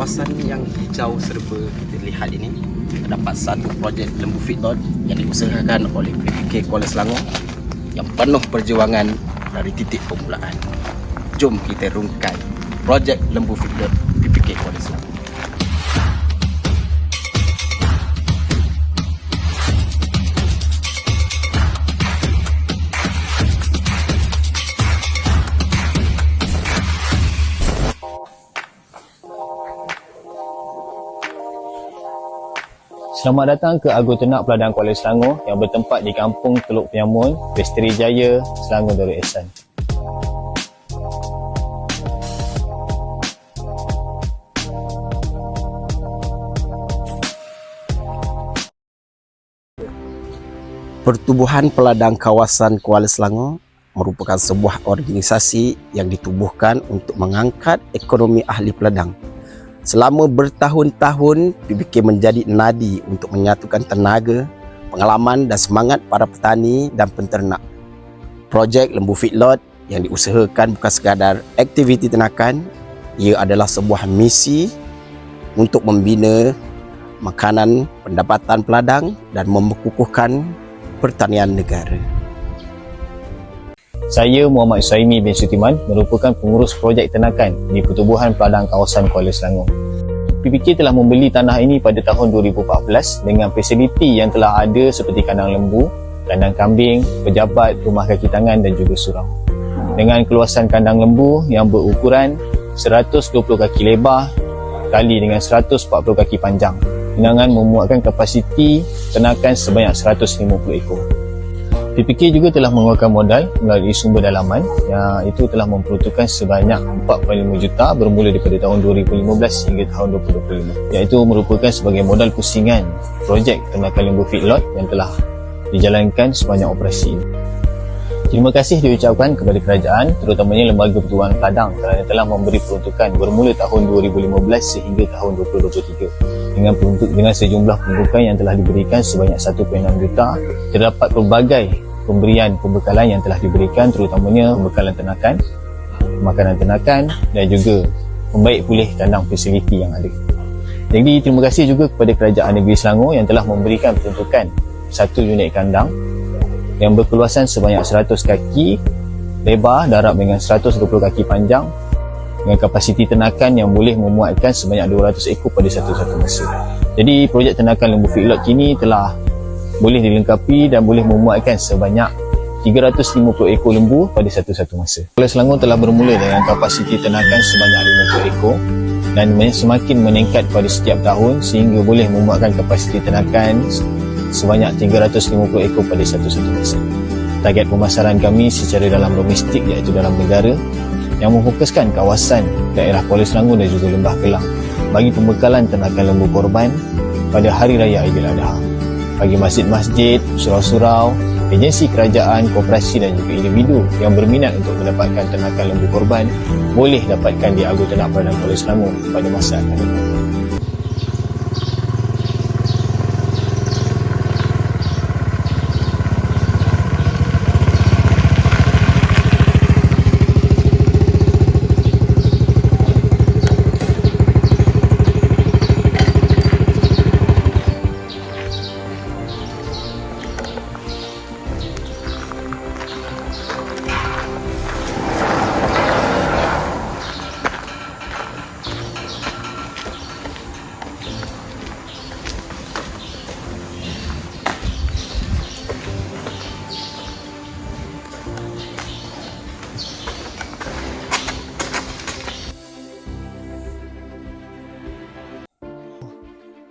kawasan yang hijau serba kita lihat ini terdapat satu projek lembu feedlot yang diusahakan oleh PPK Kuala Selangor yang penuh perjuangan dari titik permulaan. Jom kita rungkai projek lembu feedlot PPK Kuala Selangor. Selamat datang ke Agung Ternak Peladang Kuala Selangor yang bertempat di Kampung Teluk Penyamun, Pesteri Jaya, Selangor Darul Ehsan. Pertubuhan Peladang Kawasan Kuala Selangor merupakan sebuah organisasi yang ditubuhkan untuk mengangkat ekonomi ahli peladang. Selama bertahun-tahun, PBK menjadi nadi untuk menyatukan tenaga, pengalaman dan semangat para petani dan penternak. Projek Lembu Feedlot yang diusahakan bukan sekadar aktiviti ternakan, ia adalah sebuah misi untuk membina makanan pendapatan peladang dan memekukuhkan pertanian negara. Saya Muhammad Suhaimi bin Sutiman merupakan pengurus projek ternakan di Pertubuhan Peladang Kawasan Kuala Selangor. PPK telah membeli tanah ini pada tahun 2014 dengan fasiliti yang telah ada seperti kandang lembu, kandang kambing, pejabat, rumah kaki tangan dan juga surau. Dengan keluasan kandang lembu yang berukuran 120 kaki lebar kali dengan 140 kaki panjang dengan memuatkan kapasiti ternakan sebanyak 150 ekor. PPK juga telah mengeluarkan modal melalui sumber dalaman yang itu telah memperuntukkan sebanyak 4.5 juta bermula daripada tahun 2015 hingga tahun 2025 iaitu merupakan sebagai modal pusingan projek ternakan lembu feedlot yang telah dijalankan sepanjang operasi ini. Terima kasih diucapkan kepada kerajaan terutamanya Lembaga Pertubuhan Padang kerana telah memberi peruntukan bermula tahun 2015 sehingga tahun 2023 dengan peruntuk dengan sejumlah peruntukan yang telah diberikan sebanyak 1.6 juta. Terdapat pelbagai pemberian pembekalan yang telah diberikan terutamanya pembekalan ternakan makanan ternakan dan juga membaik pulih kandang fasiliti yang ada. Jadi terima kasih juga kepada kerajaan negeri Selangor yang telah memberikan peruntukan satu unit kandang yang berkeluasan sebanyak 100 kaki lebar darab dengan 120 kaki panjang dengan kapasiti ternakan yang boleh memuatkan sebanyak 200 ekor pada satu-satu masa. Jadi projek ternakan lembu feedlot kini telah boleh dilengkapi dan boleh memuatkan sebanyak 350 ekor lembu pada satu-satu masa. Kuala Selangor telah bermula dengan kapasiti ternakan sebanyak 50 ekor dan semakin meningkat pada setiap tahun sehingga boleh memuatkan kapasiti ternakan sebanyak 350 ekor pada satu-satu masa. Target pemasaran kami secara dalam domestik iaitu dalam negara yang memfokuskan kawasan daerah Kuala Selangor dan juga Lembah Kelang bagi pembekalan ternakan lembu korban pada Hari Raya Aidiladha. Bagi masjid-masjid, surau-surau, agensi kerajaan, koperasi dan juga individu yang berminat untuk mendapatkan ternakan lembu korban boleh dapatkan di Agung Ternak Padang Kuala Selangor pada masa akan datang.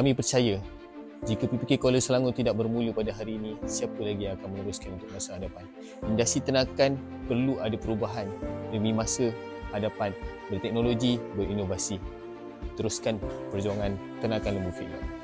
Kami percaya jika PPK Kuala Selangor tidak bermula pada hari ini, siapa lagi yang akan meneruskan untuk masa hadapan? Industri ternakan perlu ada perubahan demi masa hadapan berteknologi, berinovasi. Teruskan perjuangan ternakan lembu feedlot.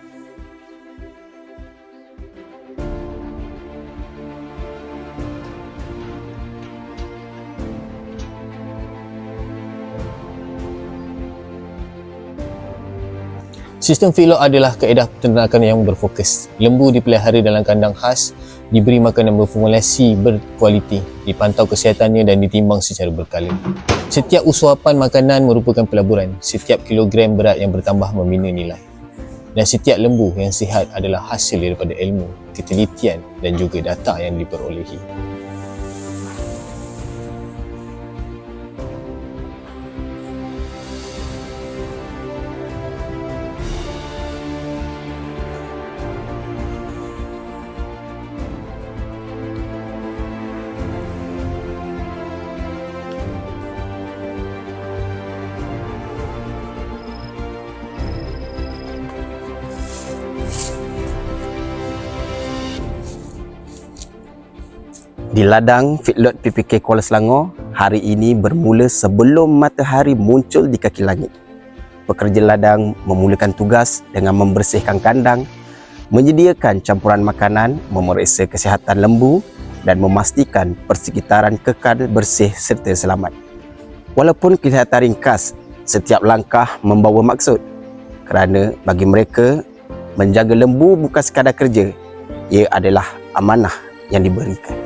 Sistem feedlot adalah kaedah peternakan yang berfokus. Lembu dipelihara dalam kandang khas diberi makanan berformulasi berkualiti, dipantau kesihatannya dan ditimbang secara berkala. Setiap usuapan makanan merupakan pelaburan, setiap kilogram berat yang bertambah membina nilai. Dan setiap lembu yang sihat adalah hasil daripada ilmu, ketelitian dan juga data yang diperolehi. Di ladang feedlot PPK Kuala Selangor, hari ini bermula sebelum matahari muncul di kaki langit. Pekerja ladang memulakan tugas dengan membersihkan kandang, menyediakan campuran makanan, memeriksa kesihatan lembu dan memastikan persekitaran kekal bersih serta selamat. Walaupun kelihatan ringkas, setiap langkah membawa maksud kerana bagi mereka, menjaga lembu bukan sekadar kerja, ia adalah amanah yang diberikan.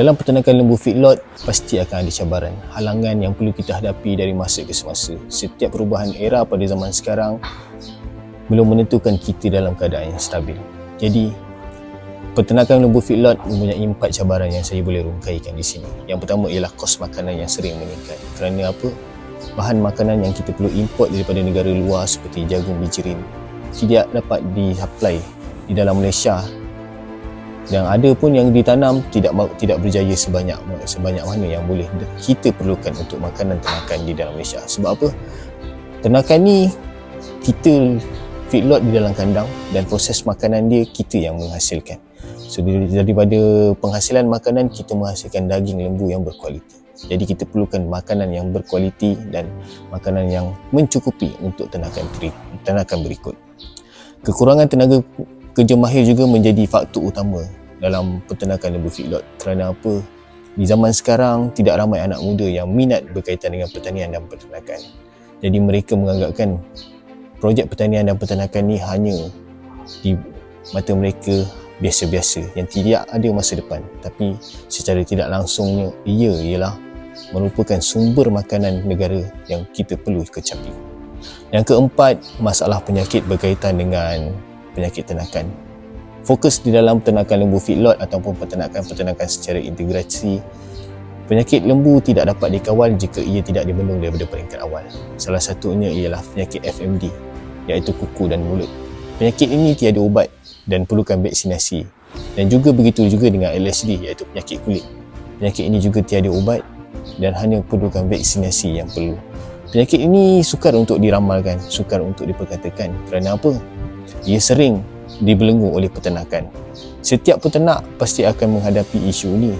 Dalam peternakan lembu feedlot, pasti akan ada cabaran, halangan yang perlu kita hadapi dari masa ke semasa. Setiap perubahan era pada zaman sekarang belum menentukan kita dalam keadaan yang stabil. Jadi, peternakan lembu feedlot mempunyai empat cabaran yang saya boleh rungkaikan di sini. Yang pertama ialah kos makanan yang sering meningkat. Kerana apa? Bahan makanan yang kita perlu import daripada negara luar seperti jagung bijirin tidak dapat disupply di dalam Malaysia yang ada pun yang ditanam tidak tidak berjaya sebanyak sebanyak mana yang boleh kita perlukan untuk makanan ternakan di dalam Malaysia. Sebab apa? Ternakan ni kita feedlot di dalam kandang dan proses makanan dia kita yang menghasilkan. So dari- daripada penghasilan makanan kita menghasilkan daging lembu yang berkualiti. Jadi kita perlukan makanan yang berkualiti dan makanan yang mencukupi untuk ternakan teri- berikut. Kekurangan tenaga kerja mahir juga menjadi faktor utama dalam peternakan lembu feedlot kerana apa? Di zaman sekarang tidak ramai anak muda yang minat berkaitan dengan pertanian dan peternakan. Jadi mereka menganggapkan projek pertanian dan peternakan ni hanya di mata mereka biasa-biasa yang tidak ada masa depan. Tapi secara tidak langsungnya ia ialah merupakan sumber makanan negara yang kita perlu kecapi. Yang keempat masalah penyakit berkaitan dengan penyakit ternakan fokus di dalam peternakan lembu feedlot ataupun peternakan-peternakan secara integrasi penyakit lembu tidak dapat dikawal jika ia tidak dibendung daripada peringkat awal. Salah satunya ialah penyakit FMD iaitu kuku dan mulut. Penyakit ini tiada ubat dan perlukan vaksinasi. Dan juga begitu juga dengan LSD iaitu penyakit kulit. Penyakit ini juga tiada ubat dan hanya perlukan vaksinasi yang perlu. Penyakit ini sukar untuk diramalkan sukar untuk diperkatakan. Kerana apa? Ia sering dibelenggu oleh peternakan. Setiap peternak pasti akan menghadapi isu ini.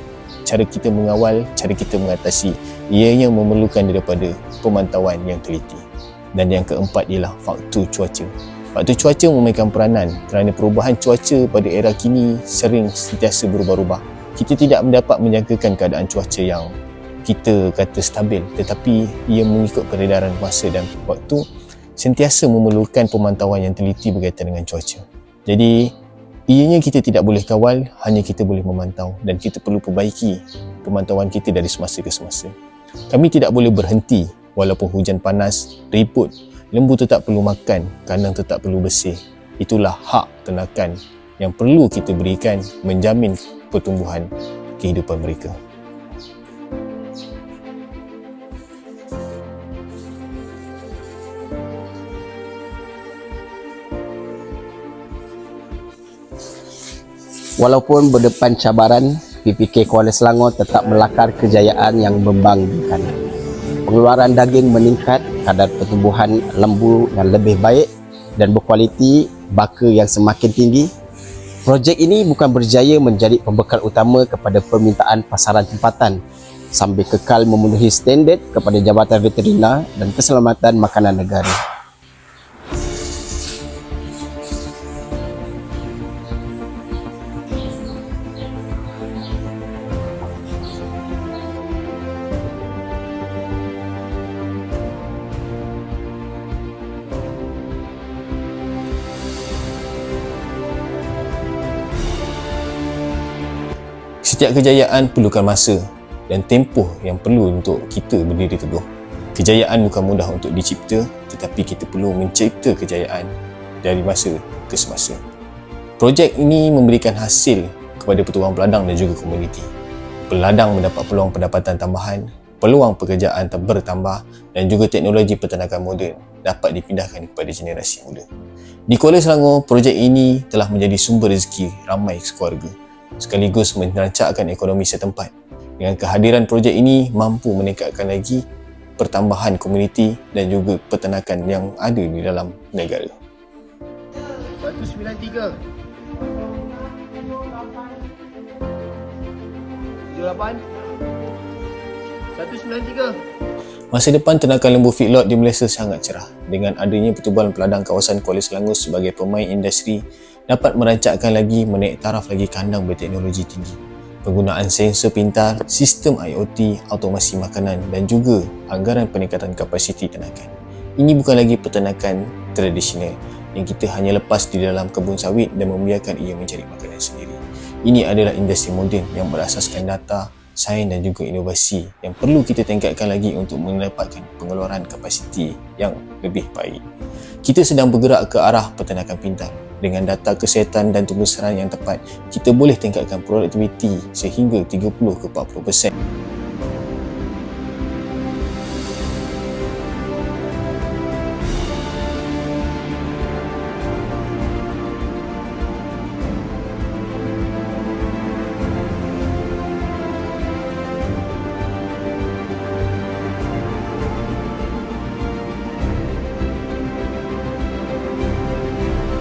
Cara kita mengawal, cara kita mengatasi, ianya memerlukan daripada pemantauan yang teliti. Dan yang keempat ialah faktor cuaca. Faktor cuaca memainkan peranan kerana perubahan cuaca pada era kini sering sentiasa berubah-ubah. Kita tidak mendapat menjangkakan keadaan cuaca yang kita kata stabil tetapi ia mengikut peredaran masa dan waktu sentiasa memerlukan pemantauan yang teliti berkaitan dengan cuaca. Jadi ianya kita tidak boleh kawal, hanya kita boleh memantau dan kita perlu perbaiki pemantauan kita dari semasa ke semasa. Kami tidak boleh berhenti walaupun hujan panas, ribut, lembu tetap perlu makan, kandang tetap perlu bersih. Itulah hak ternakan yang perlu kita berikan menjamin pertumbuhan kehidupan mereka. Walaupun berdepan cabaran, PPK Kuala Selangor tetap melakar kejayaan yang membanggakan. Pengeluaran daging meningkat, kadar pertumbuhan lembu yang lebih baik dan berkualiti, baka yang semakin tinggi. Projek ini bukan berjaya menjadi pembekal utama kepada permintaan pasaran tempatan, sambil kekal memenuhi standard kepada Jabatan Veterina dan Keselamatan Makanan Negara. Setiap kejayaan perlukan masa dan tempoh yang perlu untuk kita berdiri teguh. Kejayaan bukan mudah untuk dicipta tetapi kita perlu mencipta kejayaan dari masa ke semasa. Projek ini memberikan hasil kepada pertubuhan peladang dan juga komuniti. Peladang mendapat peluang pendapatan tambahan, peluang pekerjaan bertambah dan juga teknologi peternakan moden dapat dipindahkan kepada generasi muda. Di Kuala Selangor, projek ini telah menjadi sumber rezeki ramai keluarga sekaligus merancakkan ekonomi setempat. Dengan kehadiran projek ini mampu meningkatkan lagi pertambahan komuniti dan juga peternakan yang ada di dalam negara. 193 78 193 Masa depan ternakan lembu feedlot di Malaysia sangat cerah dengan adanya pertubuhan peladang kawasan Kuala Selangor sebagai pemain industri dapat merancakkan lagi menaik taraf lagi kandang berteknologi tinggi. Penggunaan sensor pintar, sistem IoT, automasi makanan dan juga anggaran peningkatan kapasiti ternakan. Ini bukan lagi peternakan tradisional yang kita hanya lepas di dalam kebun sawit dan membiarkan ia mencari makanan sendiri. Ini adalah industri moden yang berasaskan data, sains dan juga inovasi yang perlu kita tingkatkan lagi untuk mendapatkan pengeluaran kapasiti yang lebih baik. Kita sedang bergerak ke arah peternakan pintar. Dengan data kesihatan dan tumbuh yang tepat, kita boleh tingkatkan produktiviti sehingga 30 ke 40%.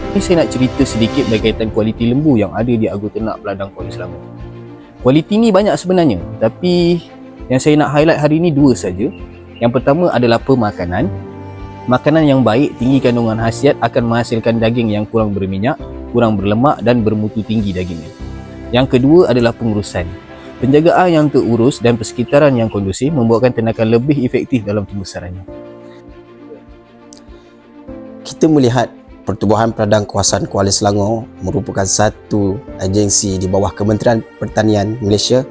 Ini saya nak cerita sedikit berkaitan kualiti lembu yang ada di Agu Ternak Peladang Kuala Selangor. Kualiti ni banyak sebenarnya, tapi yang saya nak highlight hari ini dua saja. Yang pertama adalah pemakanan. Makanan yang baik, tinggi kandungan khasiat akan menghasilkan daging yang kurang berminyak, kurang berlemak dan bermutu tinggi dagingnya. Yang kedua adalah pengurusan. Penjagaan yang terurus dan persekitaran yang kondusif membuatkan ternakan lebih efektif dalam pembesarannya. Kita melihat Pertubuhan Peladang Kawasan Kuala Selangor merupakan satu agensi di bawah Kementerian Pertanian Malaysia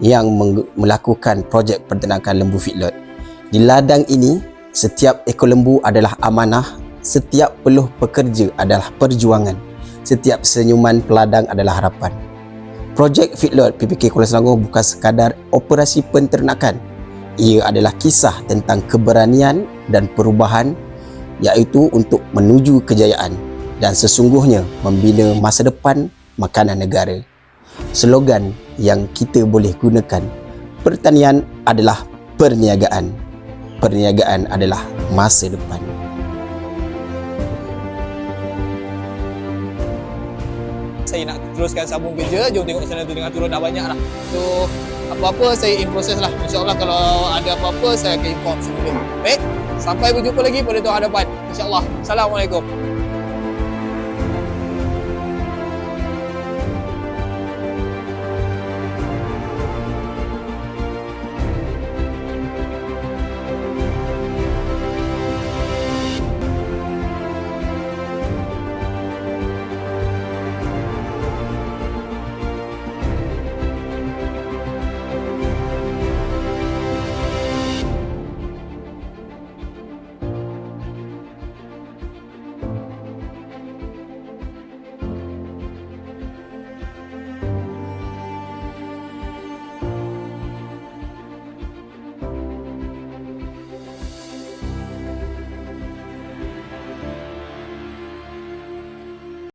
yang melakukan projek peternakan lembu feedlot. Di ladang ini, setiap ekor lembu adalah amanah, setiap peluh pekerja adalah perjuangan, setiap senyuman peladang adalah harapan. Projek feedlot PPK Kuala Selangor bukan sekadar operasi penternakan. Ia adalah kisah tentang keberanian dan perubahan iaitu untuk menuju kejayaan dan sesungguhnya membina masa depan makanan negara. Slogan yang kita boleh gunakan, pertanian adalah perniagaan. Perniagaan adalah masa depan. Teruskan sambung kerja. Jom tengok sana tu dengan turun dah banyak lah. So apa-apa saya in proses lah. insyaAllah kalau ada apa-apa saya akan inform sebelum baik sampai berjumpa lagi pada tahun hadapan. insyaAllah. Assalamualaikum